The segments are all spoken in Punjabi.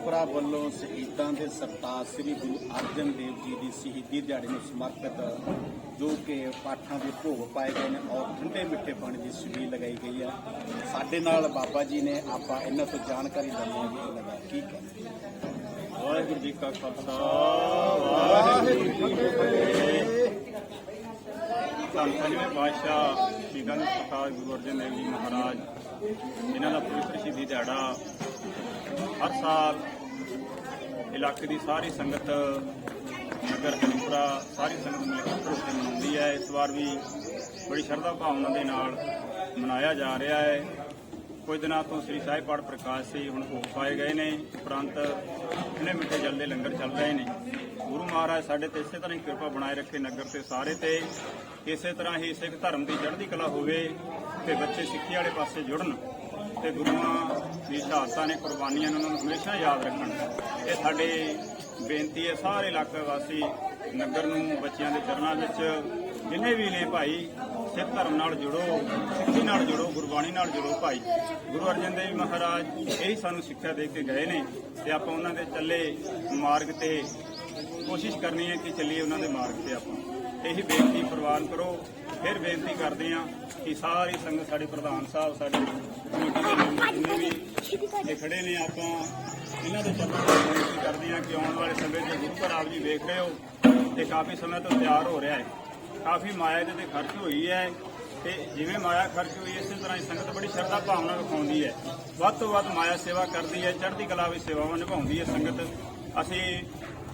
ਖਲੀਲਪੁਰਾ ਵੱਲੋਂ ਸ਼ਹੀਦਾਂ ਦੇ ਸਰਤਾਜ ਸ੍ਰੀ ਗੁਰੂ ਅਰਜਨ ਦੇਵ ਜੀ ਦੀ ਸ਼ਹੀਦੀ ਦਿਹਾੜੇ ਨੂੰ ਸਮਰਪਿਤ ਜੋ ਕਿ ਪਾਠਾਂ ਦੇ ਭੋਗ ਪਾਏ ਗਏ ਨੇ ਔਰ ਠੰਡੇ ਮਿੱਠੇ ਪਾਣੀ ਦੀ ਛਬੀਲ ਲਗਾਈ ਗਈ ਹੈ। ਸਾਡੇ ਨਾਲ ਬਾਬਾ ਜੀ ਨੇ ਆਪਾਂ ਇਹਨਾਂ ਤੋਂ ਜਾਣਕਾਰੀ ਲੈਣੀ ਹੈ ਕੀ ਕਹਿੰਦੇ ਵਾਹਿਗੁਰੂ ਜੀ ਕਾ ਖਾਲਸਾ ਵਾਹਿਗੁਰੂ ਜੀ ਕੀ ਫਤਿਹ। ਪੰਜਵੇਂ ਪਾਤਸ਼ਾਹ ਸ਼ਹੀਦਾਂ ਦੇ ਸਰਤਾਜ ਗੁਰੂ ਅਰਜਨ ਦੇਵ ਜੀ ਮਹਾਰਾਜ। ਇਹਨਾਂ ਦਾ ਪਵਿੱਤਰ ਸ਼ਹੀਦੀ ਦਿਹਾੜਾ ਹਰ ਸਾਲ ਇਲਾਕੇ ਦੀ ਸਾਰੀ ਸੰਗਤ, ਨਗਰ ਹਰੀਪੁਰਾ ਸਾਰੀ ਸੰਗਤ ਮਿਲ ਕੇ ਇਕੱਠੇ ਮਨਾਉਂਦੀ ਹੈ। ਇਸ ਵਾਰ ਵੀ ਬੜੀ ਸ਼ਰਧਾ ਭਾਵਨਾ ਦੇ ਨਾਲ ਮਨਾਇਆ ਜਾ ਰਿਹਾ ਹੈ। ਕੁਝ ਦਿਨਾਂ ਤੋਂ ਸ੍ਰੀ ਸਾਹਿਬ ਪਾਠ ਪ੍ਰਕਾਸ਼ ਸੀ, ਹੁਣ ਭੋਗ ਪਾਏ ਗਏ ਨੇ। ਉਪਰੰਤ ਠੰਡੇ ਮਿੱਠੇ ਜਲ ਦੇ ਲੰਗਰ ਚੱਲ ਰਹੇ ਨੇ। ਗੁਰੂ ਮਹਾਰਾਜ ਸਾਡੇ ਤੇ ਇਸੇ ਤਰ੍ਹਾਂ ਹੀ ਕਿਰਪਾ ਬਣਾਏ ਰੱਖੇ ਨਗਰ ਤੇ ਸਾਰੇ ਤੇ। ਇਸੇ ਤਰ੍ਹਾਂ ਹੀ ਸਿੱਖ ਧਰਮ ਦੀ ਚੜ੍ਹਦੀ ਕਲਾ ਹੋਵੇ ਤੇ ਬੱਚੇ ਸਿੱਖੀ ਵਾਲੇ ਪਾਸੇ ਜੁੜਨ। ਤੇ ਗੁਰੂਆਂ ਦੀ ਸ਼ਹਾਦਤਾਂ ਨੇ ਕੁਰਬਾਨੀਆਂ ਨੇ ਉਹਨਾਂ ਨੂੰ ਹਮੇਸ਼ਾ ਯਾਦ ਰੱਖਣ ਇਹ ਸਾਡੇ ਬੇਨਤੀ ਹੈ, ਸਾਰੇ ਇਲਾਕੇ ਵਾਸੀ ਨਗਰ ਨੂੰ, ਬੱਚਿਆਂ ਦੇ ਚਰਨਾਂ ਵਿੱਚ ਜਿੰਨੇ ਵੀ ਨੇ ਭਾਈ, ਸਿੱਖ ਧਰਮ ਨਾਲ ਜੁੜੋ, ਸਿੱਖੀ ਨਾਲ ਜੁੜੋ, ਗੁਰਬਾਣੀ ਨਾਲ ਜੁੜੋ ਭਾਈ। ਗੁਰੂ ਅਰਜਨ ਦੇਵ ਮਹਾਰਾਜ ਇਹੀ ਸਾਨੂੰ ਸਿੱਖਿਆ ਦੇ ਕੇ ਗਏ ਨੇ ਤੇ ਆਪਾਂ ਉਹਨਾਂ ਦੇ ਚੱਲੇ ਮਾਰਗ ਤੇ ਕੋਸ਼ਿਸ਼ ਕਰਨੀ ਹੈ ਕਿ ਚੱਲੀਏ ਉਹਨਾਂ ਦੇ ਮਾਰਗ ਤੇ ਆਪਾਂ। ਇਹੀ ਬੇਨਤੀ ਪ੍ਰਵਾਨ ਕਰੋ, ਫਿਰ ਬੇਨਤੀ ਕਰਦੇ ਹਾਂ ਕਿ ਸਾਰੀ ਸੰਗਤ ਸਾਡੇ ਪ੍ਰਧਾਨ ਸਾਹਿਬ, ਸਾਡੇ ਕਮੇਟੀ ਦੇ ਮੈਂਬਰ ਜਿੰਨੇ ਵੀ ਖੜੇ ਨੇ, ਆਪਾਂ ਇਹਨਾਂ ਦੇ ਚਰਨਾਂ ਵਿੱਚ ਬੇਨਤੀ ਕਰਦੇ ਹਾਂ ਕਿ ਆਉਣ ਵਾਲੇ ਸਮੇਂ 'ਚ ਗੁਰੂ ਘਰ ਆਪ ਜੀ ਵੇਖ ਰਹੇ ਹੋ ਤੇ ਕਾਫੀ ਸਮੇਂ ਤੋਂ ਤਿਆਰ ਹੋ ਰਿਹਾ ਹੈ। ਕਾਫੀ ਮਾਇਆ ਇਹਦੇ ਤੇ ਖਰਚ ਹੋਈ ਹੈ ਤੇ ਜਿਵੇਂ ਮਾਇਆ ਖਰਚ ਹੋਈ, ਇਸੇ ਤਰ੍ਹਾਂ ਹੀ ਸੰਗਤ ਬੜੀ ਸ਼ਰਧਾ ਭਾਵਨਾ ਵਿਖਾਉਂਦੀ ਹੈ। ਵੱਧ ਤੋਂ ਵੱਧ ਮਾਇਆ ਸੇਵਾ ਕਰਦੀ ਹੈ, ਚੜ੍ਹਦੀ ਕਲਾ ਵਿੱਚ ਸੇਵਾਵਾਂ ਨਿਭਾਉਂਦੀ ਹੈ ਸੰਗਤ। ਅਸੀਂ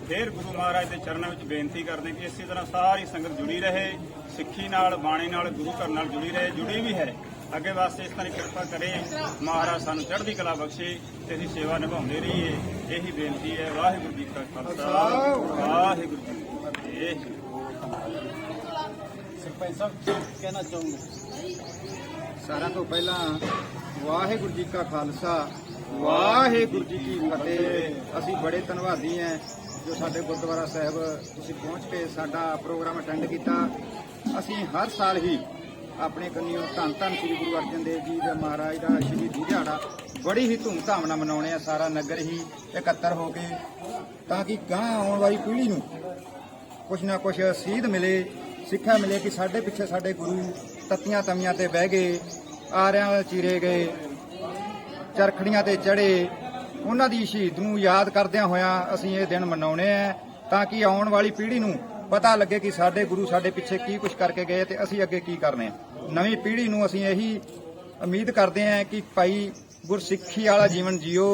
ਫੇਰ ਗੁਰੂ ਮਹਾਰਾਜ ਦੇ ਚਰਨਾਂ ਵਿੱਚ ਬੇਨਤੀ ਕਰਦੇ ਕਿ ਇਸੇ ਤਰ੍ਹਾਂ ਸਾਰੀ ਸੰਗਤ ਜੁੜੀ ਰਹੇ ਸਿੱਖੀ ਨਾਲ ਬਾਣੀ ਨਾਲ ਗੁਰੂ ਘਰ ਨਾਲ ਜੁੜੀ ਰਹੇ ਜੁੜੀ ਵੀ ਹੈ। ਅੱਗੇ ਵਾਸਤੇ ਇਸ ਤਰ੍ਹਾਂ ਦੀ ਕਿਰਪਾ ਕਰੇ ਮਹਾਰਾਜ ਸਾਨੂੰ ਚੜ੍ਹਦੀ ਕਲਾ ਬਖਸ਼ੇ ਤੇ ਅਸੀਂ ਸੇਵਾ ਨਿਭਾਉਂਦੇ ਰਹੀਏ। ਇਹੀ ਬੇਨਤੀ ਹੈ ਵਾਹਿਗੁਰੂ ਜੀ ਕਾ ਖਾਲਸਾ ਵਾਹਿਗੁਰੂ ਜੀ ਕੀ ਫਤਿਹ। ਸਰਪੰਚ ਸਾਹਿਬ ਕੀ ਕਹਿਣਾ ਚਾਹੁੰਦੇ ਸਾਰਿਆਂ ਤੋਂ ਪਹਿਲਾਂ ਵਾਹਿਗੁਰੂ ਜੀ ਕਾ ਖਾਲਸਾ ਵਾਹਿਗੁਰੂ ਜੀ ਕੀ ਫਤਿਹ। ਅਸੀਂ ਬੜੇ ਧੰਨਵਾਦੀ ਹਾਂ। ਜੋ ਸਾਡੇ ਗੁਰਦੁਆਰਾ ਸਾਹਿਬ ਤੁਸੀਂ ਪਹੁੰਚ ਕੇ ਸਾਡਾ ਪ੍ਰੋਗਰਾਮ ਅਟੈਂਡ ਕੀਤਾ, ਅਸੀਂ ਹਰ ਸਾਲ ਹੀ ਆਪਣੇ ਕੰਨਿਓ ਧੰਨ ਧੰਨ ਸ੍ਰੀ ਗੁਰੂ ਅਰਜਨ ਦੇਵ ਜੀ ਦਾ ਮਹਾਰਾਜ ਦਾ, ਸ਼ਹੀਦੀ ਦਿਹਾੜਾ ਬੜੀ ਹੀ ਧੂਮਧਾਮ ਨਾਲ ਮਨਾਉਣੇ ਆ, ਸਾਰਾ ਨਗਰ ਹੀ ਇਕੱਤਰ ਹੋ ਕੇ, ਤਾਂ ਕਿ ਗਾਂ ਆਉਣ ਵਾਲੀ ਪੀੜ੍ਹੀ ਨੂੰ ਕੁਛ ਨਾ ਕੁਛ ਸੀਧ ਮਿਲੇ, ਸਿੱਖਿਆ ਮਿਲੇ ਕਿ ਸਾਡੇ ਪਿੱਛੇ ਸਾਡੇ ਗੁਰੂ ਤੱਤੀਆਂ ਤਵੀਆਂ ਤੇ ਬਹਿ ਗਏ, ਆਰਿਆਂ ਚੀਰੇ ਗਏ, ਚਰਖੜੀਆਂ ਤੇ ਚੜੇ ਉਹਨਾਂ ਦੀ ਸ਼ਹੀਦ ਨੂੰ ਯਾਦ ਕਰਦਿਆਂ ਹੋਇਆਂ ਅਸੀਂ ਇਹ ਦਿਨ ਮਨਾਉਣੇ ਆ। ਤਾਂ ਕਿ ਆਉਣ ਵਾਲੀ ਪੀੜ੍ਹੀ ਨੂੰ ਪਤਾ ਲੱਗੇ ਕਿ ਸਾਡੇ ਗੁਰੂ ਸਾਡੇ ਪਿੱਛੇ ਕੀ ਕੁਛ ਕਰਕੇ ਗਏ ਤੇ ਅਸੀਂ ਅੱਗੇ ਕੀ ਕਰਨੇ ਆ। ਨਵੀਂ ਪੀੜ੍ਹੀ ਨੂੰ ਅਸੀਂ ਇਹੀ ਉਮੀਦ ਕਰਦੇ ਹਾਂ ਕਿ ਭਾਈ ਗੁਰਸਿੱਖੀ ਵਾਲਾ ਜੀਵਨ ਜੀਓ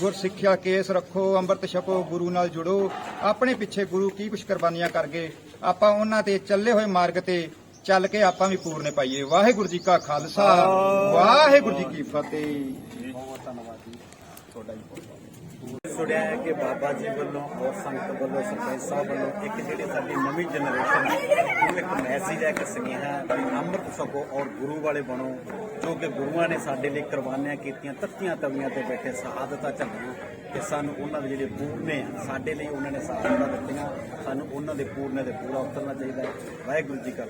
ਗੁਰਸਿੱਖੀ ਵਾਲਾ ਕੇਸ ਰੱਖੋ ਅੰਮ੍ਰਿਤ ਛਕੋ ਗੁਰੂ ਨਾਲ ਜੁੜੋ ਆਪਣੇ ਪਿੱਛੇ ਗੁਰੂ ਕੀ ਕੁਛ ਕੁਰਬਾਨੀਆਂ ਕਰ ਗਏ ਆਪਾਂ ਉਹਨਾਂ ਤੇ ਚੱਲੇ ਹੋਏ ਮਾਰਗ ਤੇ ਚੱਲ ਕੇ ਆਪਾਂ ਵੀ ਪੂਰਨੇ ਪਾਈਏ। ਵਾਹਿਗੁਰੂ ਜੀ ਕਾ ਖਾਲਸਾ ਵਾਹਿਗੁਰੂ ਜੀ ਕੀ ਫਤਿਹ। ਤੁਹਾਡਾ ਜੀ ਬਹੁਤ ਸੁਣਿਆ ਹੈ ਕਿ ਬਾਬਾ ਜੀ ਵੱਲੋਂ ਔਰ ਸੰਗਤ ਵੱਲੋਂ, ਸਰਪੰਚ ਸਾਹਿਬ ਵੱਲੋਂ ਇੱਕ ਜਿਹੜੀ ਸਾਡੀ ਨਵੀਂ ਜਨਰੇਸ਼ਨ ਹੈ, ਉਹ ਇੱਕ ਮੈਸੇਜ ਹੈ ਕਿ ਸੁਨੇਹਾ ਹੈ ਕਿ ਅੰਮ੍ਰਿਤ ਛਕੋ ਔਰ ਗੁਰੂ ਵਾਲੇ ਬਣੋ, ਜੋ ਕਿ ਗੁਰੂਆਂ ਨੇ ਸਾਡੇ ਲਈ ਕੁਰਬਾਨੀਆਂ ਕੀਤੀਆਂ, ਤੱਤੀਆਂ ਤਵੀਆਂ ਤੇ ਬੈਠੇ, ਸ਼ਹਾਦਤਾਂ ਝੱਲੀਆਂ ਕਿ ਸਾਨੂੰ ਉਹਨਾਂ ਦੇ ਜਿਹੜੇ ਪੂਰਨੇ ਆ, ਸਾਡੇ ਲਈ ਉਹਨਾਂ ਨੇ ਸ਼ਹਾਦਤਾਂ ਦਿੱਤੀਆਂ, ਸਾਨੂੰ ਉਹਨਾਂ ਦੇ ਪੂਰਨੇ ਤੇ ਪੂਰਾ ਉਤਰਨਾ ਚਾਹੀਦਾ ਹੈ। ਵਾਹਿਗੁਰੂ ਜੀ ਕਾ